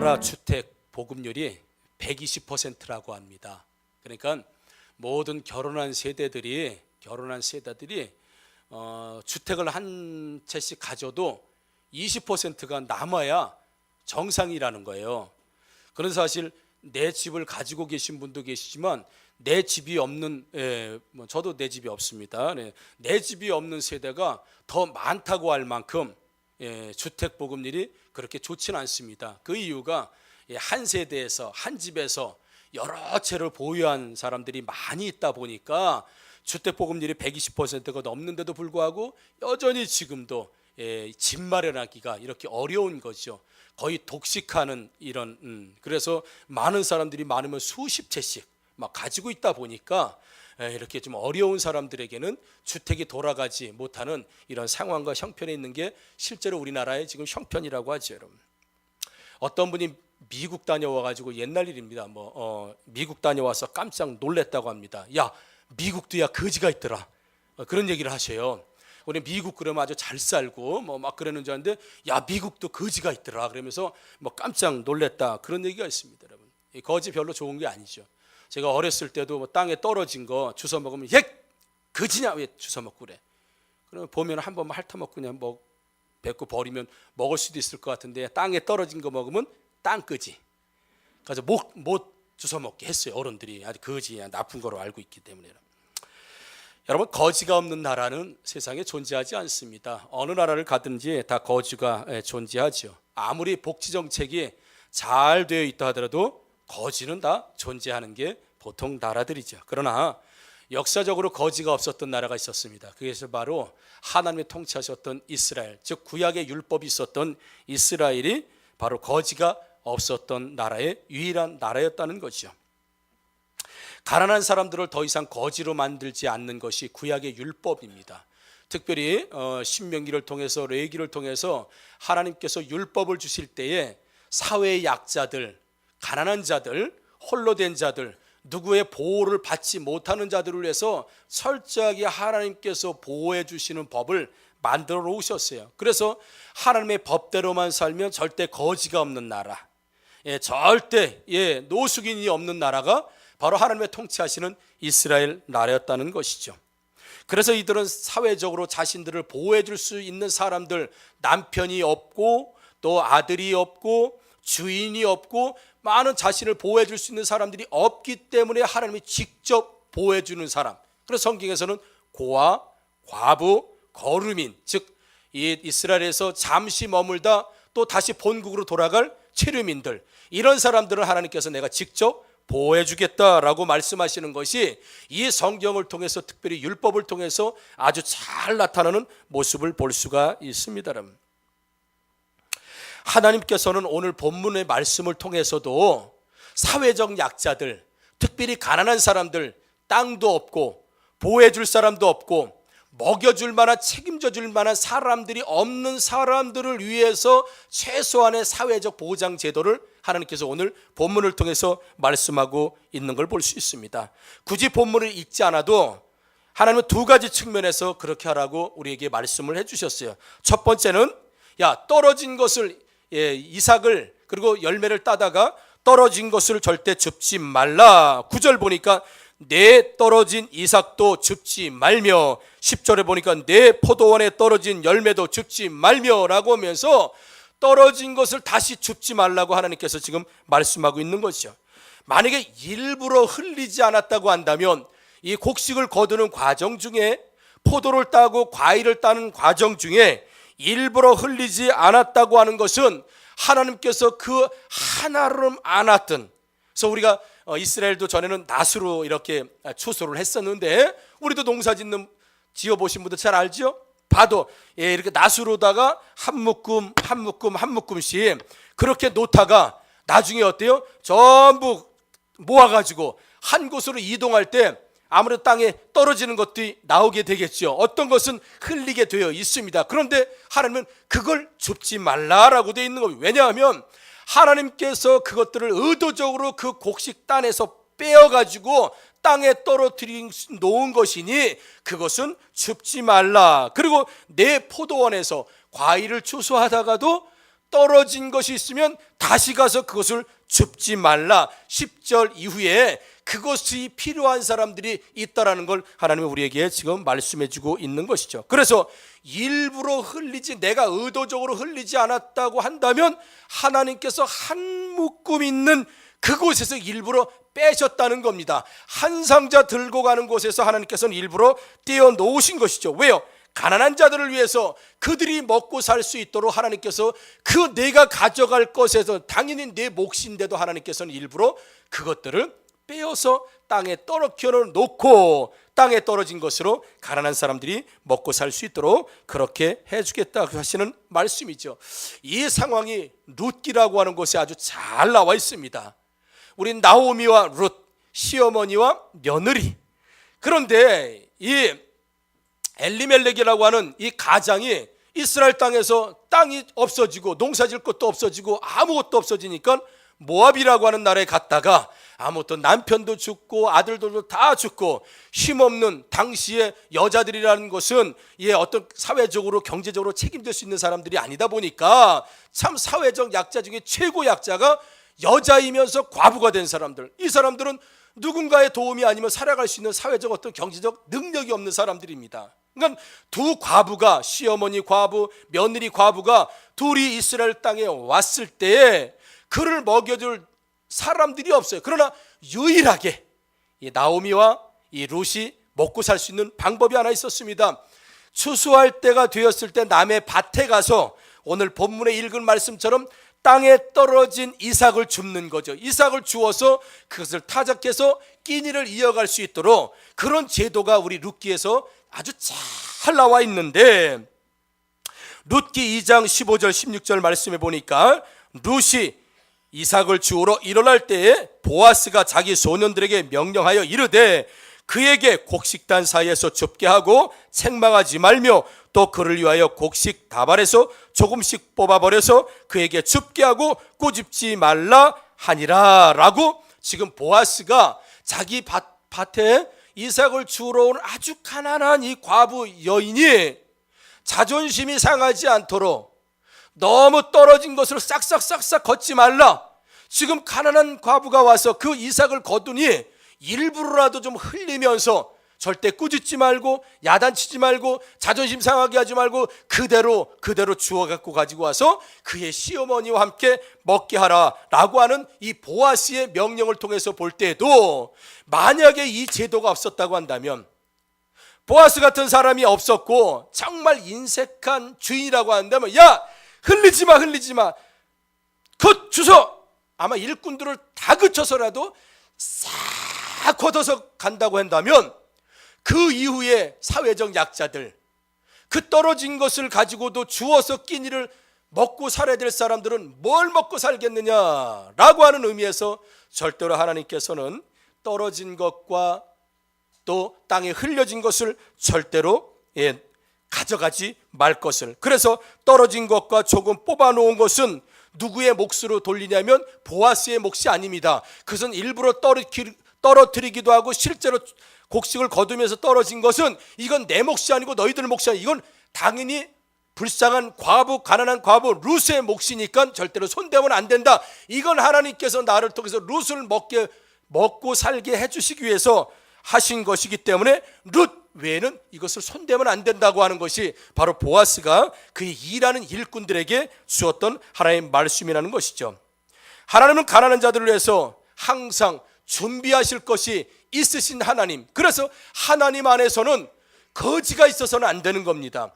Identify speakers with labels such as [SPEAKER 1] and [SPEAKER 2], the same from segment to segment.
[SPEAKER 1] 우리나라 주택 보급률이 120%라고 합니다. 그러니까 모든 결혼한 세대들이 결혼한 세대들이 어, 주택을 한 채씩 가져도 20%가 남아야 정상이라는 거예요. 그런 사실 내 집을 가지고 계신 분도 계시지만 내 집이 없는 예, 뭐 저도 내 집이 없습니다. 네, 내 집이 없는 세대가 더 많다고 할 만큼 예, 주택 보급률이 그렇게 좋지는 않습니다. 그 이유가 예, 한 세대에서 한 집에서 여러 채를 보유한 사람들이 많이 있다 보니까 주택 보급률이 120%가 넘는데도 불구하고 여전히 지금도 예, 집 마련하기가 이렇게 어려운 거죠. 거의 독식하는 이런 음, 그래서 많은 사람들이 많으면 수십 채씩 막 가지고 있다 보니까 예, 이렇게 좀 어려운 사람들에게는 주택이 돌아가지 못하는 이런 상황과 형편에 있는 게 실제로 우리나라의 지금 형편이라고 하죠, 여러분. 어떤 분이 미국 다녀와 가지고 옛날 일입니다. 뭐 어, 미국 다녀와서 깜짝 놀랬다고 합니다. 야, 미국도 야 거지가 있더라. 어, 그런 얘기를 하셔요. 우리 미국 그러면 아주 잘 살고 뭐 막 그러는 줄 알았는데 야 미국도 거지가 있더라 그러면서 뭐 깜짝 놀랬다 그런 얘기가 있습니다 여러분 이 거지 별로 좋은 게 아니죠 제가 어렸을 때도 뭐 땅에 떨어진 거 주워 먹으면 얘 거지냐 왜 주워 먹고 그래 그러면 보면 한 번만 핥아먹고 그냥 뭐 뱉고 버리면 먹을 수도 있을 것 같은데 땅에 떨어진 거 먹으면 땅거지 그래서 못, 못 주워 먹게 했어요 어른들이 아주 거지 나쁜 거로 알고 있기 때문에 여러분 거지가 없는 나라는 세상에 존재하지 않습니다. 어느 나라를 가든지 다 거지가 예, 존재하죠. 아무리 복지 정책이 잘 되어 있다 하더라도 거지는 다 존재하는 게 보통 나라들이죠. 그러나 역사적으로 거지가 없었던 나라가 있었습니다. 그것이 바로 하나님의 통치하셨던 이스라엘, 즉 구약의 율법이 있었던 이스라엘이 바로 거지가 없었던 나라의 유일한 나라였다는 거죠. 가난한 사람들을 더 이상 거지로 만들지 않는 것이 구약의 율법입니다. 특별히 어, 신명기를 통해서 레기를 통해서 하나님께서 율법을 주실 때에 사회의 약자들, 가난한 자들, 홀로 된 자들, 누구의 보호를 받지 못하는 자들을 위해서 철저하게 하나님께서 보호해 주시는 법을 만들어 놓으셨어요. 그래서 하나님의 법대로만 살면 절대 거지가 없는 나라, 예, 절대 예, 노숙인이 없는 나라가 바로 하나님의 통치하시는 이스라엘 나라였다는 것이죠. 그래서 이들은 사회적으로 자신들을 보호해 줄 수 있는 사람들 남편이 없고 또 아들이 없고 주인이 없고 많은 자신을 보호해 줄 수 있는 사람들이 없기 때문에 하나님이 직접 보호해 주는 사람. 그래서 성경에서는 고아, 과부, 거루민 즉이 이스라엘에서 잠시 머물다 또 다시 본국으로 돌아갈 체류민들 이런 사람들을 하나님께서 내가 직접 보호해 주겠다라고 말씀하시는 것이 이 성경을 통해서 특별히 율법을 통해서 아주 잘 나타나는 모습을 볼 수가 있습니다. 여러분. 하나님께서는 오늘 본문의 말씀을 통해서도 사회적 약자들, 특별히 가난한 사람들, 땅도 없고 보호해 줄 사람도 없고 먹여줄 만한 책임져 줄 만한 사람들이 없는 사람들을 위해서 최소한의 사회적 보장 제도를 하나님께서 오늘 본문을 통해서 말씀하고 있는 걸 볼 수 있습니다. 굳이 본문을 읽지 않아도 하나님은 두 가지 측면에서 그렇게 하라고 우리에게 말씀을 해 주셨어요. 첫 번째는 야 떨어진 것을 예, 이삭을 그리고 열매를 따다가 떨어진 것을 절대 줍지 말라. 구절 보니까 내 떨어진 이삭도 줍지 말며 10절에 보니까 내 포도원에 떨어진 열매도 줍지 말며라고 하면서 떨어진 것을 다시 줍지 말라고 하나님께서 지금 말씀하고 있는 것이죠. 만약에 일부러 흘리지 않았다고 한다면 이 곡식을 거두는 과정 중에 포도를 따고 과일을 따는 과정 중에 일부러 흘리지 않았다고 하는 것은 하나님께서 그 하나를 안았던 그래서 우리가 어, 이스라엘도 전에는 낫으로 이렇게 추수를 했었는데 우리도 농사 짓는 지어 보신 분들 잘 알죠? 봐도 예, 이렇게 낫으로다가 한 묶음 한 묶음 한 묶음씩 그렇게 놓다가 나중에 어때요? 전부 모아가지고 한 곳으로 이동할 때 아무래도 땅에 떨어지는 것들이 나오게 되겠죠. 어떤 것은 흘리게 되어 있습니다. 그런데 하나님은 그걸 줍지 말라라고 되어 있는 겁니다. 왜냐하면 하나님께서 그것들을 의도적으로 그 곡식 단에서 빼어가지고 땅에 떨어뜨린 놓은 것이니 그것은 줍지 말라. 그리고 내 포도원에서 과일을 추수하다가도 떨어진 것이 있으면 다시 가서 그것을 줍지 말라. 10절 이후에 그것이 필요한 사람들이 있다라는 걸 하나님이 우리에게 지금 말씀해 주고 있는 것이죠. 그래서 일부러 흘리지 내가 의도적으로 흘리지 않았다고 한다면 하나님께서 한 묶음 있는 그곳에서 일부러 빼셨다는 겁니다. 한 상자 들고 가는 곳에서 하나님께서는 일부러 떼어 놓으신 것이죠. 왜요? 가난한 자들을 위해서 그들이 먹고 살 수 있도록 하나님께서 그 내가 가져갈 것에서 당연히 내 몫인데도 하나님께서는 일부러 그것들을 빼어서 땅에 떨어뜨려 놓고 땅에 떨어진 것으로 가난한 사람들이 먹고 살 수 있도록 그렇게 해주겠다 하시는 말씀이죠. 이 상황이 룻기라고 하는 곳에 아주 잘 나와 있습니다. 우리 나오미와 룻 시어머니와 며느리 그런데 이 엘리멜렉이라고 하는 이 가장이 이스라엘 땅에서 땅이 없어지고 농사질 것도 없어지고 아무것도 없어지니까 모압이라고 하는 나라에 갔다가 아무것도 남편도 죽고 아들들도 다 죽고 힘없는 당시의 여자들이라는 것은 예 어떤 사회적으로 경제적으로 책임질 수 있는 사람들이 아니다 보니까 참 사회적 약자 중에 최고 약자가 여자이면서 과부가 된 사람들 이 사람들은 누군가의 도움이 아니면 살아갈 수 있는 사회적 어떤 경제적 능력이 없는 사람들입니다. 그러니까 두 과부가 시어머니 과부, 며느리 과부가 둘이 이스라엘 땅에 왔을 때에 그를 먹여줄 사람들이 없어요. 그러나 유일하게 이 나오미와 이 룻이 먹고 살 수 있는 방법이 하나 있었습니다. 추수할 때가 되었을 때 남의 밭에 가서 오늘 본문에 읽은 말씀처럼 땅에 떨어진 이삭을 줍는 거죠. 이삭을 주어서 그것을 타작해서 끼니를 이어갈 수 있도록 그런 제도가 우리 룻기에서 아주 잘 나와 있는데 룻기 2장 15절 16절 말씀해 보니까 룻이 이삭을 주우러 일어날 때에 보아스가 자기 소년들에게 명령하여 이르되 그에게 곡식단 사이에서 줍게 하고 책망하지 말며 또 그를 위하여 곡식 다발에서 조금씩 뽑아버려서 그에게 줍게 하고 꼬집지 말라 하니라 라고 지금 보아스가 자기 밭, 밭에 이삭을 주우러 온 아주 가난한 이 과부 여인이 자존심이 상하지 않도록 너무 떨어진 것으로 싹싹싹싹 걷지 말라. 지금 가난한 과부가 와서 그 이삭을 거두니 일부러라도 좀 흘리면서 절대 꾸짖지 말고 야단치지 말고 자존심 상하게 하지 말고 그대로 그대로 주워 갖고 가지고 와서 그의 시어머니와 함께 먹게 하라라고 하는 이 보아스의 명령을 통해서 볼 때에도 만약에 이 제도가 없었다고 한다면 보아스 같은 사람이 없었고 정말 인색한 주인이라고 한다면 야 흘리지 마 흘리지 마그 주소! 아마 일꾼들을 다 그쳐서라도 싹 걷어서 간다고 한다면 그 이후에 사회적 약자들 그 떨어진 것을 가지고도 주어서 끼니를 먹고 살아야 될 사람들은 뭘 먹고 살겠느냐라고 하는 의미에서 절대로 하나님께서는 떨어진 것과 또 땅에 흘려진 것을 절대로 예, 가져가지 말 것을 그래서 떨어진 것과 조금 뽑아 놓은 것은 누구의 몫으로 돌리냐면 보아스의 몫이 아닙니다. 그것은 일부러 떨어뜨리, 떨어뜨리기도 하고 실제로 곡식을 거두면서 떨어진 것은 이건 내 몫이 아니고 너희들 몫이 아니고 이건 당연히 불쌍한 과부 가난한 과부 루스의 몫이니까 절대로 손대면 안 된다. 이건 하나님께서 나를 통해서 루스를 먹게 먹고 살게 해 주시기 위해서 하신 것이기 때문에 룻 외에는 이것을 손대면 안 된다고 하는 것이 바로 보아스가 그 일하는 일꾼들에게 주었던 하나님의 말씀이라는 것이죠. 하나님은 가난한 자들을 위해서 항상 준비하실 것이 있으신 하나님. 그래서 하나님 안에서는 거지가 있어서는 안 되는 겁니다.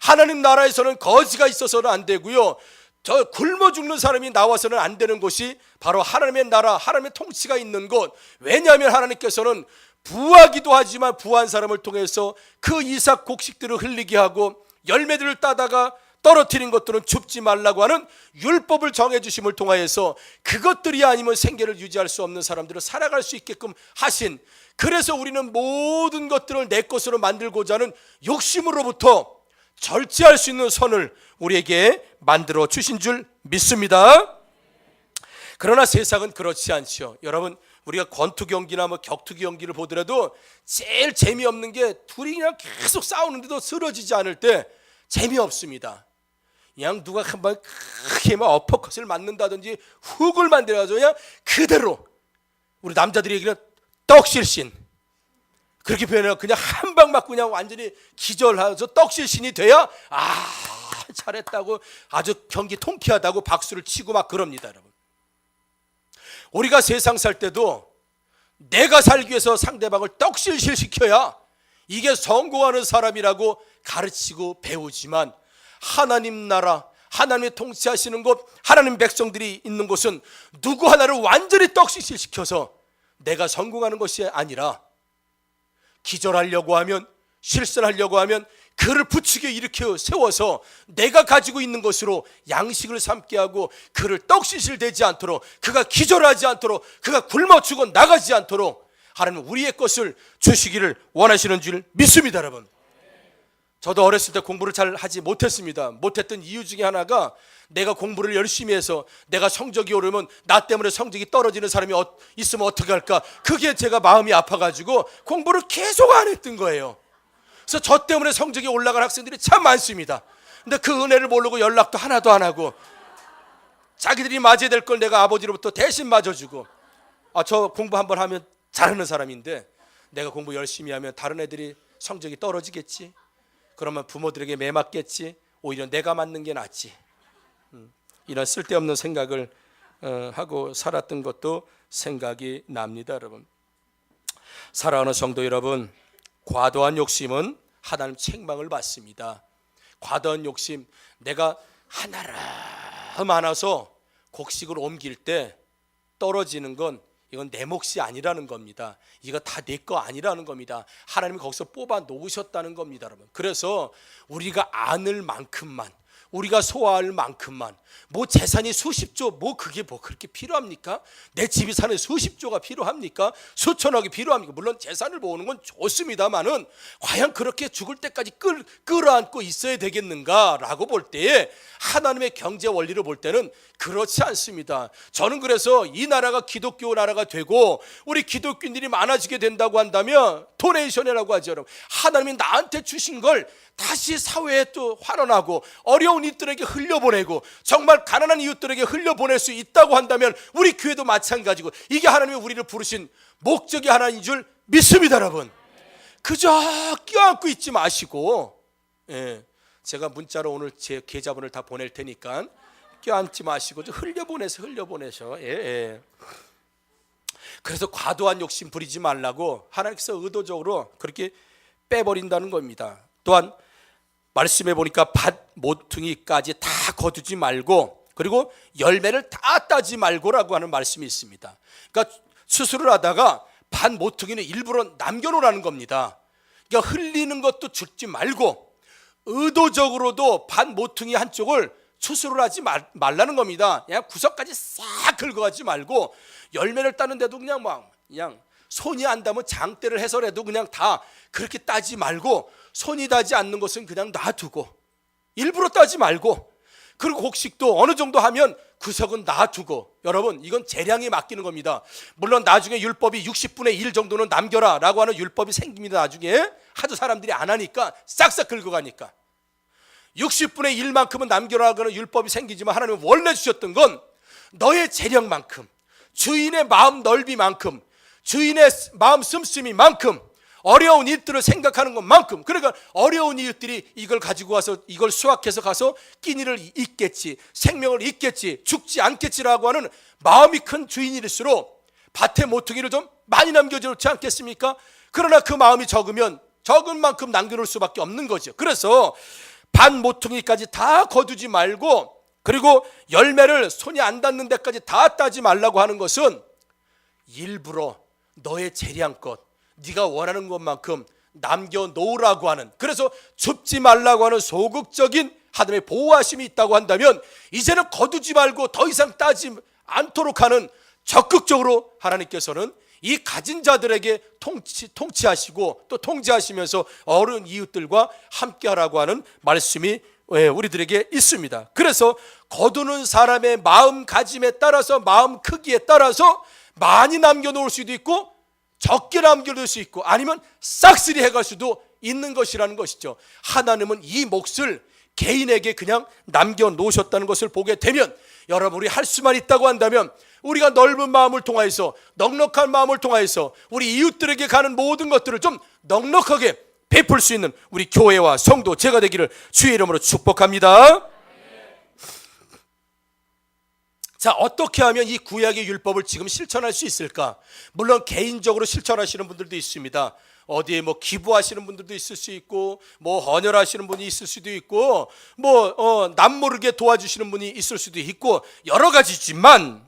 [SPEAKER 1] 하나님 나라에서는 거지가 있어서는 안 되고요. 저 굶어 죽는 사람이 나와서는 안 되는 곳이 바로 하나님의 나라, 하나님의 통치가 있는 곳. 왜냐하면 하나님께서는 부하기도 하지만 부한 사람을 통해서 그 이삭 곡식들을 흘리게 하고 열매들을 따다가 떨어뜨린 것들은 줍지 말라고 하는 율법을 정해 주심을 통하여서 그것들이 아니면 생계를 유지할 수 없는 사람들을 살아갈 수 있게끔 하신 그래서 우리는 모든 것들을 내 것으로 만들고자 하는 욕심으로부터 절제할 수 있는 선을 우리에게 만들어 주신 줄 믿습니다. 그러나 세상은 그렇지 않죠. 여러분 우리가 권투 경기나 뭐 격투기 경기를 보더라도 제일 재미없는 게 둘이 그냥 계속 싸우는데도 쓰러지지 않을 때 재미없습니다. 그냥 누가 한번 크게 막 어퍼컷을 맞는다든지 훅을 만들어서 그냥 그대로 우리 남자들이 얘기는 떡실신 그렇게 표현해요. 그냥 한 방 맞고 그냥 완전히 기절해서 떡실신이 돼야 아 잘했다고 아주 경기 통쾌하다고 박수를 치고 막 그럽니다, 여러분. 우리가 세상 살 때도 내가 살기 위해서 상대방을 떡실실 시켜야 이게 성공하는 사람이라고 가르치고 배우지만 하나님 나라 하나님의 통치하시는 곳 하나님 백성들이 있는 곳은 누구 하나를 완전히 떡실실 시켜서 내가 성공하는 것이 아니라 기절하려고 하면 실선하려고 하면 그를 부추겨 일으켜 세워서 내가 가지고 있는 것으로 양식을 삼게 하고 그를 떡시실 되지 않도록 그가 기절하지 않도록 그가 굶어 죽어 나가지 않도록 하나님 우리의 것을 주시기를 원하시는 줄 믿습니다 여러분 저도 어렸을 때 공부를 잘 하지 못했습니다 못했던 이유 중에 하나가 내가 공부를 열심히 해서 내가 성적이 오르면 나 때문에 성적이 떨어지는 사람이 어- 있으면 어떻게 할까 그게 제가 마음이 아파가지고 공부를 계속 안 했던 거예요 그래서 저 때문에 성적이 올라간 학생들이 참 많습니다. 근데 그 은혜를 모르고 연락도 하나도 안 하고 자기들이 맞아야 될 걸 내가 아버지로부터 대신 맞아주고 아 저 공부 한번 하면 잘하는 사람인데 내가 공부 열심히 하면 다른 애들이 성적이 떨어지겠지. 그러면 부모들에게 매 맞겠지. 오히려 내가 맞는 게 낫지. 음, 이런 쓸데없는 생각을 어, 하고 살았던 것도 생각이 납니다, 여러분. 사랑하는 성도 여러분, 과도한 욕심은 하나님 책망을 받습니다. 과도한 욕심, 내가 하나라 많아서 곡식을 옮길 때 떨어지는 건 이건 내 몫이 아니라는 겁니다. 이거 다 내 거 아니라는 겁니다. 하나님이 거기서 뽑아 놓으셨다는 겁니다, 여러분. 그래서 우리가 안을 만큼만 우리가 소화할 만큼만 뭐 재산이 수십조 뭐 그게 뭐 그렇게 필요합니까? 내 집이 사는 수십조가 필요합니까? 수천억이 필요합니까? 물론 재산을 모으는 건 좋습니다만은 과연 그렇게 죽을 때까지 끌, 끌어안고 있어야 되겠는가라고 볼 때에 하나님의 경제 원리를 볼 때는 그렇지 않습니다. 저는 그래서 이 나라가 기독교 나라가 되고 우리 기독교인들이 많아지게 된다고 한다면 도네이션이라고 하죠. 여러분. 하나님이 나한테 주신 걸 다시 사회에 또 환원하고 어려운 이들에게 흘려보내고 정말 가난한 이웃들에게 흘려보낼 수 있다고 한다면 우리 교회도 마찬가지고 이게 하나님이 우리를 부르신 목적이 하나인 줄 믿습니다, 여러분. 그저 껴안고 있지 마시고, 예, 제가 문자로 오늘 제 계좌번호를 다 보낼 테니까 껴안지 마시고 좀 흘려보내서 흘려보내셔. 예, 예. 그래서 과도한 욕심 부리지 말라고 하나님께서 의도적으로 그렇게 빼버린다는 겁니다. 또한 말씀해 보니까 밭 모퉁이까지 다 거두지 말고 그리고 열매를 다 따지 말고라고 하는 말씀이 있습니다. 그러니까 수술을 하다가 밭 모퉁이는 일부러 남겨놓으라는 겁니다. 그러니까 흘리는 것도 죽지 말고 의도적으로도 밭 모퉁이 한쪽을 추수를 하지 말, 말라는 겁니다. 그냥 구석까지 싹 긁어가지 말고 열매를 따는데도 그냥 막 그냥 손이 안 닿으면 장대를 해서라도 그냥 다 그렇게 따지 말고 손이 닿지 않는 것은 그냥 놔두고 일부러 따지 말고 그리고 곡식도 어느 정도 하면 구석은 놔두고 여러분 이건 재량에 맡기는 겁니다. 물론 나중에 율법이 60분의 1 정도는 남겨라 라고 하는 율법이 생깁니다. 나중에 하도 사람들이 안 하니까 싹싹 긁어가니까 60분의 1만큼은 남겨라고는 율법이 생기지만 하나님은 원래 주셨던 건 너의 재량만큼 주인의 마음 넓이만큼 주인의 마음 씀씀이만큼 어려운 이웃들을 생각하는 것만큼 그러니까 어려운 이웃들이 이걸 가지고 와서 이걸 수확해서 가서 끼니를 잊겠지 생명을 잊겠지 죽지 않겠지라고 하는 마음이 큰 주인일수록 밭에 모퉁이를 좀 많이 남겨주지 않겠습니까? 그러나 그 마음이 적으면 적은 만큼 남겨놓을 수밖에 없는 거죠. 그래서 반 모퉁이까지 다 거두지 말고 그리고 열매를 손이 안 닿는 데까지 다 따지 말라고 하는 것은 일부러 너의 재량껏 네가 원하는 것만큼 남겨 놓으라고 하는 그래서 줍지 말라고 하는 소극적인 하나님의 보호하심이 있다고 한다면 이제는 거두지 말고 더 이상 따지 않도록 하는 적극적으로 하나님께서는 이 가진 자들에게 통치, 통치하시고 또 통제하시면서 어른 이웃들과 함께하라고 하는 말씀이 예, 우리들에게 있습니다. 그래서 거두는 사람의 마음가짐에 따라서 마음 크기에 따라서 많이 남겨놓을 수도 있고 적게 남겨둘 수 있고 아니면 싹쓸이 해갈 수도 있는 것이라는 것이죠. 하나님은 이 몫을
[SPEAKER 2] 개인에게 그냥 남겨 놓으셨다는 것을 보게 되면 여러분 우리 할 수만 있다고 한다면 우리가 넓은 마음을 통하여서 넉넉한 마음을 통하여서 우리 이웃들에게 가는 모든 것들을 좀 넉넉하게 베풀 수 있는 우리 교회와 성도 제가 되기를 주의 이름으로 축복합니다. 자, 어떻게 하면 이 구약의 율법을 지금 실천할 수 있을까? 물론 개인적으로 실천하시는 분들도 있습니다. 어디에 뭐 기부하시는 분들도 있을 수 있고, 뭐 헌혈하시는 분이 있을 수도 있고, 뭐, 어, 남모르게 도와주시는 분이 있을 수도 있고, 여러 가지지만,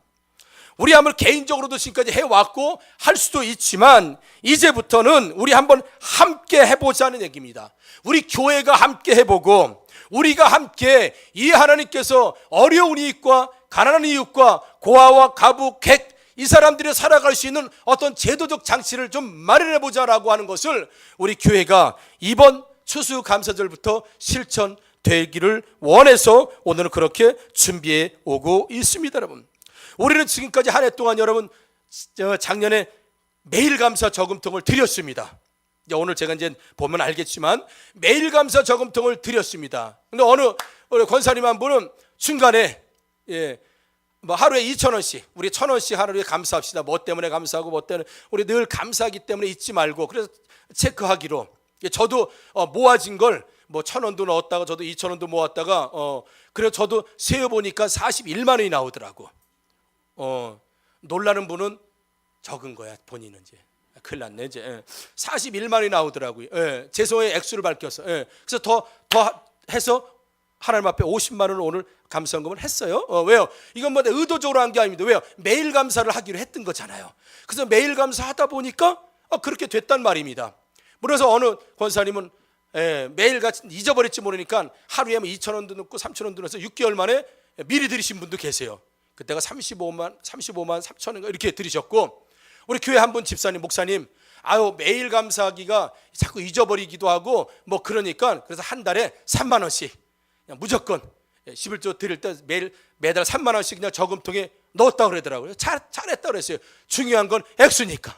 [SPEAKER 2] 우리 한번 개인적으로도 지금까지 해왔고, 할 수도 있지만, 이제부터는 우리 한번 함께 해보자는 얘기입니다. 우리 교회가 함께 해보고, 우리가 함께 이 하나님께서 어려운 이웃과 가난한 이웃과 고아와 가부, 객, 이 사람들이 살아갈 수 있는 어떤 제도적 장치를 좀 마련해 보자라고 하는 것을 우리 교회가 이번 추수감사절부터 실천되기를 원해서 오늘은 그렇게 준비해 오고 있습니다, 여러분. 우리는 지금까지 한 해 동안 여러분 저 작년에 매일 감사 저금통을 드렸습니다. 오늘 제가 이제 보면 알겠지만 매일 감사 저금통을 드렸습니다. 근데 어느 권사님 한 분은 중간에 예, 뭐 하루에 2천 원씩 우리 천 원씩 하루에 감사합시다. 뭐 때문에 감사하고 뭐 때문에 우리 늘 감사하기 때문에 잊지 말고 그래서 체크하기로 예, 저도 어, 모아진 걸 뭐 천 원도 넣었다가 저도 2천 원도 모았다가 어 그래서 저도 세어 보니까 41만 원이 나오더라고. 어 놀라는 분은 적은 거야 본인은 이제 큰일 났네 이제 예. 41만 원이 나오더라고요. 예. 죄송의 액수를 밝혀서 예. 그래서 더 더 해서 하나님 앞에 50만 원을 오늘 감사헌금을 했어요. 어, 왜요? 이건 뭐 의도적으로 한 게 아닙니다. 왜요? 매일 감사를 하기로 했던 거잖아요. 그래서 매일 감사하다 보니까 어, 그렇게 됐단 말입니다. 그래서 어느 권사님은 예, 매일 같이 잊어버릴지 모르니까 하루에 뭐 2천 원도 넣고 3천 원도 넣어서 6개월 만에 미리 들이신 분도 계세요. 그때가 35만 35만 3천 원 이렇게 들이셨고 우리 교회 한 분 집사님 목사님 아유 매일 감사하기가 자꾸 잊어버리기도 하고 뭐 그러니까 그래서 한 달에 3만 원씩 무조건 11조 드릴 때 매일 매달 3만 원씩 그냥 저금통에 넣었다 그러더라고요. 잘 잘했다 그랬어요. 중요한 건 액수니까.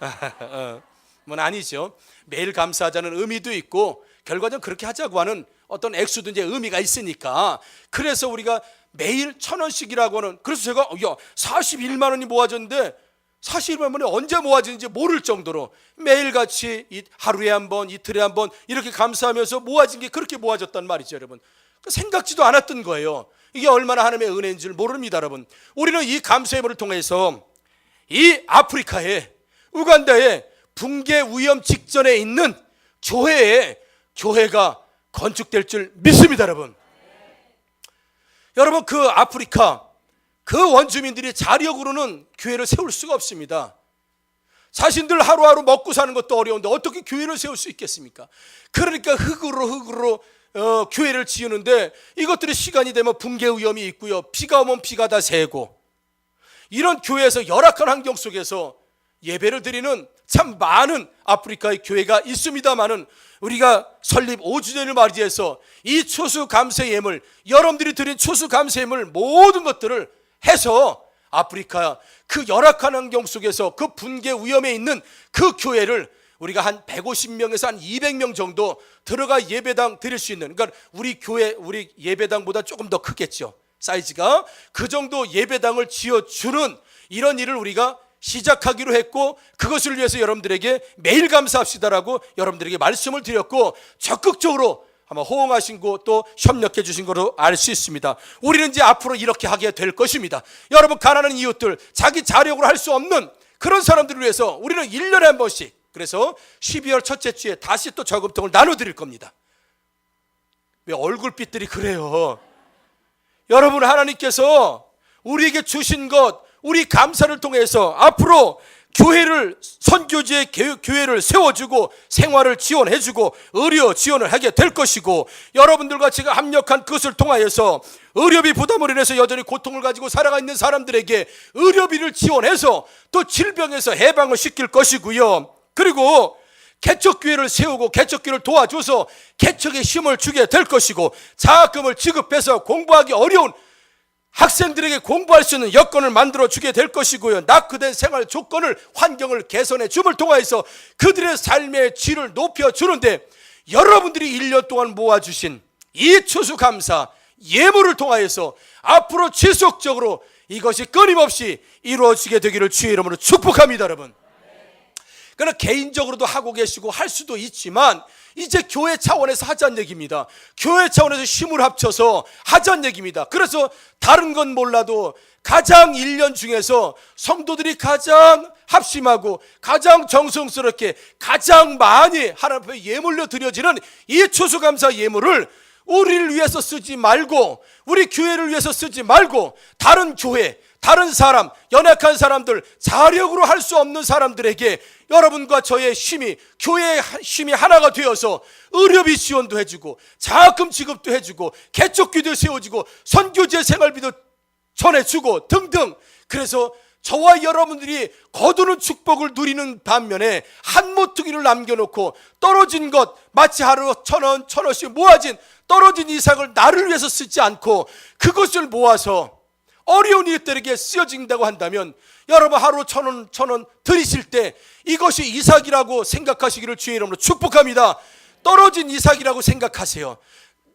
[SPEAKER 2] 어, 뭐 아니죠. 매일 감사하자는 의미도 있고 결과적으로 그렇게 하자고 하는 어떤 액수도 이제 의미가 있으니까 그래서 우리가 매일 천 원씩이라고 하는 그래서 제가 어, 야 41만 원이 모아졌는데 41만 원이 언제 모아지는지 모를 정도로 매일같이 이- 하루에 한 번, 이틀에 한 번 이렇게 감사하면서 모아진 게 그렇게 모아졌단 말이죠, 여러분. 그 생각지도 않았던 거예요. 이게 얼마나 하나님의 은혜인 줄 모릅니다, 여러분. 우리는 이 감사의 물을 통해서 이 아프리카에 우간다에 붕괴 위험 직전에 있는 교회에 교회가 건축될 줄 믿습니다, 여러분. 여러분 그 아프리카 그 원주민들이 자력으로는 교회를 세울 수가 없습니다. 자신들 하루하루 먹고 사는 것도 어려운데 어떻게 교회를 세울 수 있겠습니까? 그러니까 흙으로 흙으로 어, 교회를 지으는데 이것들이 시간이 되면 붕괴 위험이 있고요. 비가 오면 비가 다 새고 이런 교회에서 열악한 환경 속에서 예배를 드리는 참 많은 아프리카의 교회가 있습니다만은 우리가 설립 5주년을 맞이해서 이 추수 감사 예물 여러분들이 드린 추수 감사 예물 모든 것들을 해서 아프리카 그 열악한 환경 속에서 그 분계 위험에 있는 그 교회를 우리가 한 150명에서 한 200명 정도 들어가 예배당 드릴 수 있는 그러니까 우리 교회 우리 예배당보다 조금 더 크겠죠. 사이즈가 그 정도 예배당을 지어 주는 이런 일을 우리가 시작하기로 했고 그것을 위해서 여러분들에게 매일 감사합시다라고 여러분들에게 말씀을 드렸고 적극적으로 아마 호응하신 거또 협력해 주신 거로 알 수 있습니다. 우리는 이제 앞으로 이렇게 하게 될 것입니다. 여러분 가난한 이웃들 자기 자력으로 할 수 없는 그런 사람들을 위해서 우리는 1년에 한 번씩 그래서 12월 첫째 주에 다시 또 저금통을 나눠 드릴 겁니다. 왜 얼굴빛들이 그래요? 여러분 하나님께서 우리에게 주신 것 우리 감사를 통해서 앞으로 교회를 선교지의 교- 교회를 세워주고 생활을 지원해주고 의료 지원을 하게 될 것이고 여러분들과 제가 합력한 그것을 통하여서 의료비 부담으로 인해서 여전히 고통을 가지고 살아가 있는 사람들에게 의료비를 지원해서 또 질병에서 해방을 시킬 것이고요. 그리고 개척교회를 세우고 개척교회를 도와줘서 개척에 힘을 주게 될 것이고 장학금을 지급해서 공부하기 어려운 학생들에게 공부할 수 있는 여건을 만들어 주게 될 것이고요. 낙후된 생활 조건을 환경을 개선해 줌을 통하여서 그들의 삶의 질을 높여 주는데 여러분들이 1년 동안 모아 주신 이 추수 감사 예물을 통하여서 앞으로 지속적으로 이것이 끊임없이 이루어지게 되기를 주의 이름으로 축복합니다 여러분 그러나 개인적으로도 하고 계시고 할 수도 있지만 이제 교회 차원에서 하자는 얘기입니다. 교회 차원에서 힘을 합쳐서 하자는 얘기입니다. 그래서 다른 건 몰라도 가장 1년 중에서 성도들이 가장 합심하고 가장 정성스럽게 가장 많이 하나님 앞에 예물로 드려지는 이 추수감사 예물을 우리를 위해서 쓰지 말고 우리 교회를 위해서 쓰지 말고 다른 교회 다른 사람, 연약한 사람들, 자력으로 할 수 없는 사람들에게 여러분과 저의 힘이, 교회의 힘이 하나가 되어서 의료비 지원도 해주고, 자금 지급도 해주고, 개척기도 세워주고, 선교제 생활비도 전해주고 등등. 그래서 저와 여러분들이 거두는 축복을 누리는 반면에 한 모퉁이를 남겨놓고 떨어진 것 마치 하루 천 원, 천 원씩 모아진 떨어진 이삭을 나를 위해서 쓰지 않고 그것을 모아서 어려운 이들에게 쓰여진다고 한다면 여러분 하루 천 원, 천원 들이실 때 이것이 이삭이라고 생각하시기를 주의 이름으로 축복합니다. 떨어진 이삭이라고 생각하세요.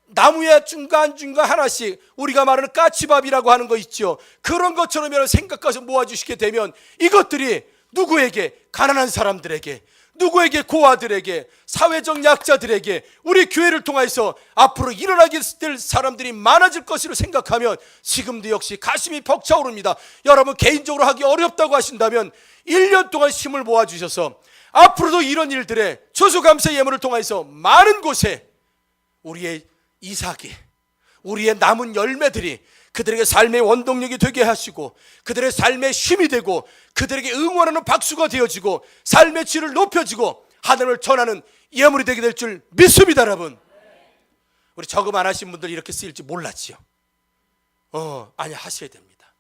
[SPEAKER 2] 나무에 중간중간 하나씩 우리가 말하는 까치밥이라고 하는 거 있죠. 그런 것처럼 생각해서 모아주시게 되면 이것들이 누구에게 가난한 사람들에게 누구에게 고아들에게 사회적 약자들에게 우리 교회를 통해서 앞으로 일어나게 될 사람들이 많아질 것으로 생각하면 지금도 역시 가슴이 벅차오릅니다. 여러분 개인적으로 하기 어렵다고 하신다면 1년 동안 힘을 모아 주셔서 앞으로도 이런 일들에 추수감사 예물을 통해서 많은 곳에 우리의 이삭이 우리의 남은 열매들이 그들에게 삶의 원동력이 되게 하시고 그들의 삶의 힘이 되고 그들에게 응원하는 박수가 되어지고 삶의 질을 높여지고 하늘을 전하는 예물이 되게 될 줄 믿습니다 여러분. 우리 저금 안 하신 분들 이렇게 쓰일지 몰랐지요. 어 아니 하셔야 됩니다.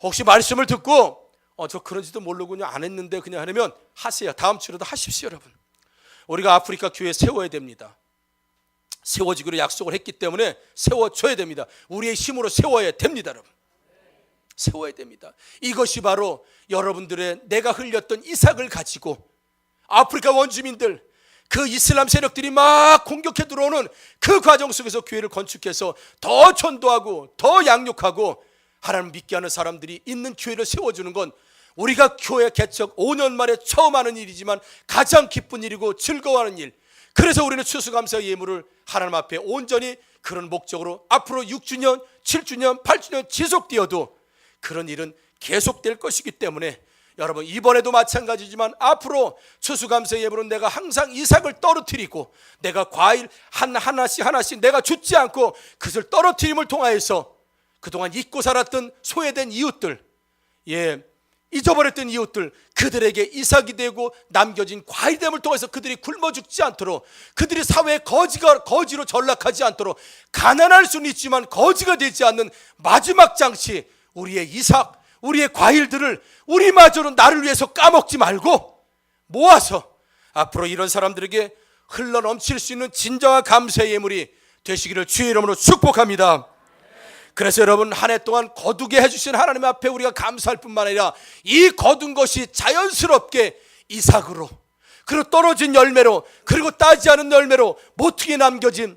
[SPEAKER 2] 혹시 말씀을 듣고 어 저 그런지도 그냥 안 했는데 그냥 하려면 하세요. 다음 주라도 하십시오 여러분. 우리가 아프리카 교회 세워야 됩니다 세워지기로 약속을 했기 때문에 세워줘야 됩니다. 우리의 힘으로 세워야 됩니다, 여러분. 세워야 됩니다. 이것이 바로 여러분들의 내가 흘렸던 이삭을 가지고 아프리카 원주민들 그 이슬람 세력들이 막 공격해 들어오는 그 과정 속에서 교회를 건축해서 더 전도하고 더 양육하고 하나님 믿게 하는 사람들이 있는 교회를 세워주는 건 우리가 교회 개척 5년 만에 처음 하는 일이지만 가장 기쁜 일이고 즐거워하는 일 그래서 우리는 추수감사 예물을 하나님 앞에 온전히 그런 목적으로 앞으로 6주년, 7주년, 8주년 지속되어도 그런 일은 계속될 것이기 때문에 여러분 이번에도 마찬가지지만 앞으로 추수감사 예물은 내가 항상 이삭을 떨어뜨리고 내가 과일 한 하나씩 하나씩 내가 죽지 않고 그것을 떨어뜨림을 통하여서 그동안 잊고 살았던 소외된 이웃들 예 잊어버렸던 이웃들 그들에게 이삭이 되고 남겨진 과일됨을 통해서 그들이 굶어 죽지 않도록 그들이 사회의 거지가 거지로 전락하지 않도록 가난할 수는 있지만 거지가 되지 않는 마지막 장치 우리의 이삭 우리의 과일들을 우리마저는 나를 위해서 까먹지 말고 모아서 앞으로 이런 사람들에게 흘러 넘칠 수 있는 진정한 감사의 예물이 되시기를 주의 이름으로 축복합니다. 그래서 여러분 한 해 동안 거두게 해주신 하나님 앞에 우리가 감사할 뿐만 아니라 이 거둔 것이 자연스럽게 이삭으로 그리고 떨어진 열매로 그리고 따지 않은 열매로 모퉁이에 남겨진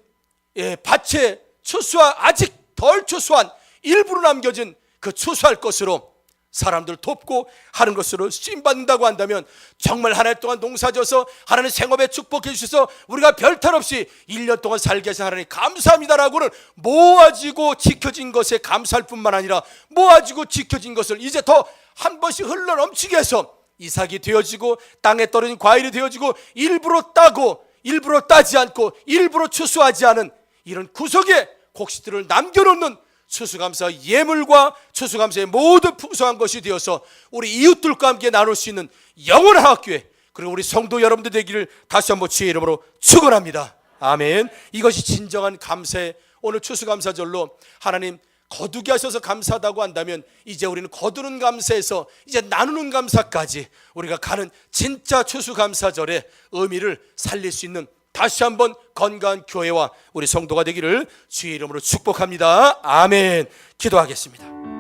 [SPEAKER 2] 예, 밭에 추수한 아직 덜 추수한 일부로 남겨진 그 추수할 것으로 사람들 돕고 하는 것으로 쓰임 받는다고 한다면 정말 한 해 동안 농사져서 하나님 생업에 축복해 주셔서 우리가 별탈 없이 1년 동안 살게 하신 하나님 감사합니다라고는 모아지고 지켜진 것에 감사할 뿐만 아니라 모아지고 지켜진 것을 이제 더 한 번씩 흘러 넘치게 해서 이삭이 되어지고 땅에 떨어진 과일이 되어지고 일부러 따고 일부러 따지 않고 일부러 추수하지 않은 이런 구석에 곡식들을 남겨놓는 추수감사 예물과 추수감사의 모두 풍성한 것이 되어서 우리 이웃들과 함께 나눌 수 있는 영원한 학교에 그리고 우리 성도 여러분들 되기를 다시 한번 주의 이름으로 축원합니다. 아멘. 이것이 진정한 감사의 오늘 추수감사절로 하나님 거두게 하셔서 감사하다고 한다면 이제 우리는 거두는 감사에서 이제 나누는 감사까지 우리가 가는 진짜 추수감사절의 의미를 살릴 수 있는 다시 한번 건강한 교회와 우리 성도가 되기를 주의 이름으로 축복합니다. 아멘. 기도하겠습니다.